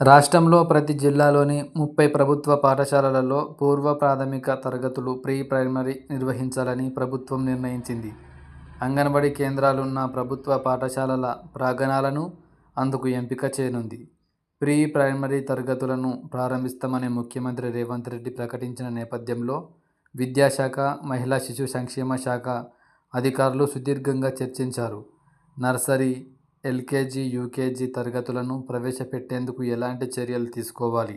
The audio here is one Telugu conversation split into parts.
రాష్ట్రంలో ప్రతి జిల్లాలోని ముప్పై ప్రభుత్వ పాఠశాలలలో పూర్వ ప్రాథమిక తరగతులు ప్రీ ప్రైమరీ నిర్వహించాలని ప్రభుత్వం నిర్ణయించింది. అంగన్వాడీ కేంద్రాలున్న ప్రభుత్వ పాఠశాలల ప్రాంగణాలను అందుకు ఎంపిక చేయనుంది. ప్రీ ప్రైమరీ తరగతులను ప్రారంభిస్తామని ముఖ్యమంత్రి రేవంత్ రెడ్డి ప్రకటించిన నేపథ్యంలో విద్యాశాఖ, మహిళా శిశు సంక్షేమ శాఖ అధికారులు సుదీర్ఘంగా చర్చించారు. నర్సరీ, ఎల్కేజీ, యూకేజీ తరగతులను ప్రవేశపెట్టేందుకు ఎలాంటి చర్యలు తీసుకోవాలి?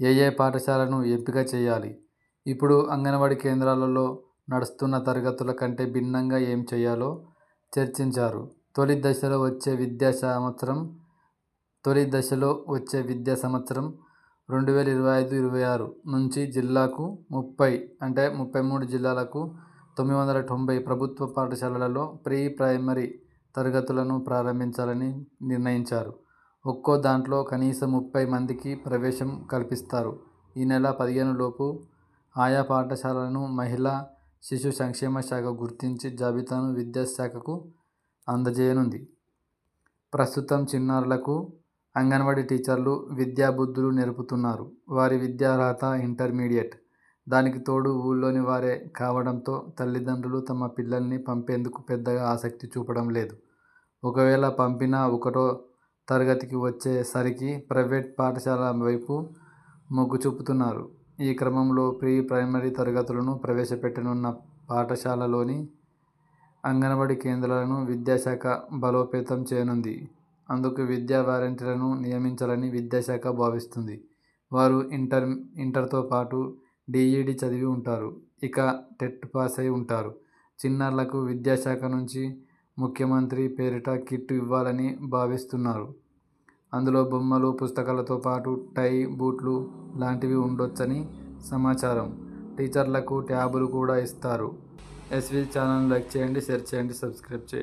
ఏయే పాఠశాలను ఎంపిక చేయాలి? ఇప్పుడు అంగన్వాడీ కేంద్రాలలో నడుస్తున్న తరగతుల కంటే భిన్నంగా ఏం చేయాలో చర్చించారు. తొలి దశలో వచ్చే విద్యా సంవత్సరం తొలి దశలో వచ్చే విద్యా సంవత్సరం రెండు వేల ఇరవై ఐదు ఇరవై ఆరు నుంచి జిల్లాకు ముప్పై అంటే ముప్పై మూడు జిల్లాలకు తొమ్మిది వందల తొంభై ప్రభుత్వ పాఠశాలలలో ప్రీ ప్రైమరీ తరగతులను ప్రారంభించాలని నిర్ణయించారు. ఒక్కో దాంట్లో కనీసం ముప్పై మందికి ప్రవేశం కల్పిస్తారు. ఈ నెల పదిహేను లోపు ఆయా పాఠశాలలను మహిళా శిశు సంక్షేమ శాఖ గుర్తించి జాబితాను విద్యాశాఖకు అందజేయనుంది. ప్రస్తుతం చిన్నారులకు అంగన్వాడీ టీచర్లు విద్యాబుద్ధులు నేర్పుతున్నారు. వారి విద్యార్హత ఇంటర్మీడియట్. దానికి తోడు ఊళ్ళోని వారే కావడంతో తల్లిదండ్రులు తమ పిల్లల్ని పంపేందుకు పెద్దగా ఆసక్తి చూపడం లేదు. ఒకవేళ పంపినా ఒకటో తరగతికి వచ్చే సరికి ప్రైవేట్ పాఠశాల వైపు మొగ్గు చూపుతున్నారు. ఈ క్రమంలో ప్రీ ప్రైమరీ తరగతులను ప్రవేశపెట్టనున్న పాఠశాలలోని అంగన్వాడీ కేంద్రాలను విద్యాశాఖ బలోపేతం చేయనుంది. అందుకు విద్యా వాలంటీర్లను నియమించాలని విద్యాశాఖ భావిస్తుంది వారు ఇంటర్ ఇంటర్తో పాటు డిఈడి చదివి ఉంటారు. ఇక టెట్ పాస్ అయి ఉంటారు. చిన్నారులకు విద్యాశాఖ నుంచి ముఖ్యమంత్రి పేరిట కిట్ ఇవ్వాలని భావిస్తున్నారు. అందులో బొమ్మలు, పుస్తకాలతో పాటు టై, బూట్లు లాంటివి ఉండొచ్చని సమాచారం. టీచర్లకు ట్యాబులు కూడా ఇస్తారు. ఎస్వి ఛానల్ లైక్ చేయండి, షేర్ చేయండి, సబ్స్క్రైబ్ చేయండి.